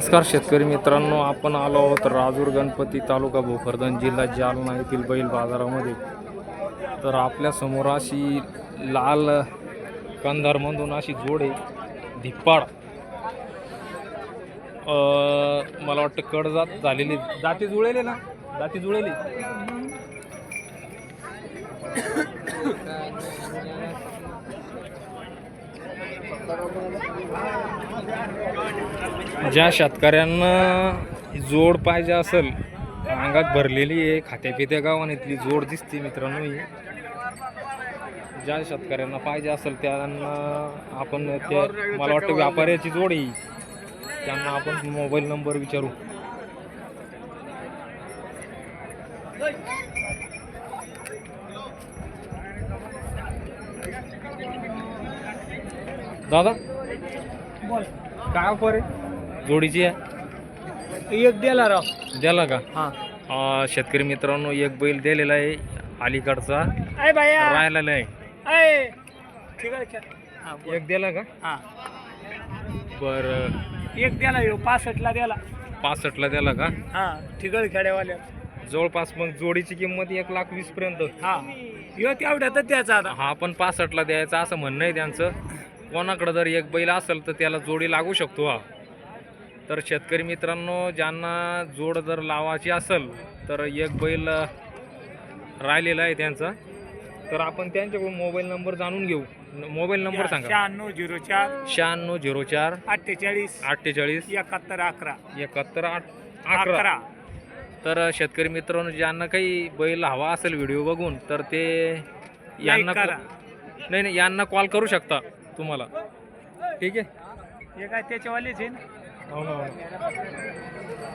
नमस्कार शेतकरी मित्रांनो आपण आलो आहोत राजूर गणपती तालुका भोकरदन जिल्हा जालना येथील बैल बाजारामध्ये. तर आपल्यासमोर अशी लाल कंधारमधून अशी जोड आहे धिप्पाड. मला वाटतं कडजात झालेली. जाती जुळेली ना? जाती जुळेली. ज्या शेतकऱ्यांना जोड पाहिजे असेल अंगात भरलेली आहे खात्यापित्या गावानेतली जोड दिसते मित्रांनो ही ज्या शेतकऱ्यांना पाहिजे असेल त्यांना आपण त्या मला वाटतं व्यापाऱ्याची जोड येईल ही. त्यांना आपण मोबाईल नंबर विचारू दादा? बोल. काय ऑफर आहे? जोडीची आहे? एक दिला राव. द्याला का? हा. अं, शेतकरी मित्रांनो एक बैल दिलेला आहे अलीकडचा. अय राहिलेला आहे अय. ठीक आहे ठीक आहे. हा, बोल. एक दिला का? हा. बरं. एक दिला येऊ पासष्टला दिला पासष्टला दिला का? हा ठिगळ खेड्यावाल्या. जवळपास मग जोडीची किंमत एक लाख वीस पर्यंत. हा. यो तेवढ्यातच द्यायचा आता. हा पण पासष्टला द्यायचा असं म्हणणं आहे त्यांचं. कोणाकडं जर एक बैल असेल तर त्याला जोडी लागू शकतो हा. तर शेतकरी मित्रांनो ज्यांना जोड जर लावायची असेल तर एक बैल राहिलेला आहे त्यांचा. तर आपण त्यांच्याकडून मोबाईल नंबर जाणून घेऊ. मोबाईल नंबर सांगा. शहाण्णव झिरो चार शहाण्णव झिरो चार अठ्ठेचाळीस अठ्ठेचाळीस एकाहत्तर अकरा एकाहत्तर आठ अकरा. तर शेतकरी मित्रांनो ज्यांना काही बैल हवा असेल व्हिडिओ बघून तर ते यांना. नाही नाही यांना कॉल करू शकता. तुम्हाला. ठीक आहे? हे काय त्याच्यावालेच आहे ना? हो ना, हो. ना.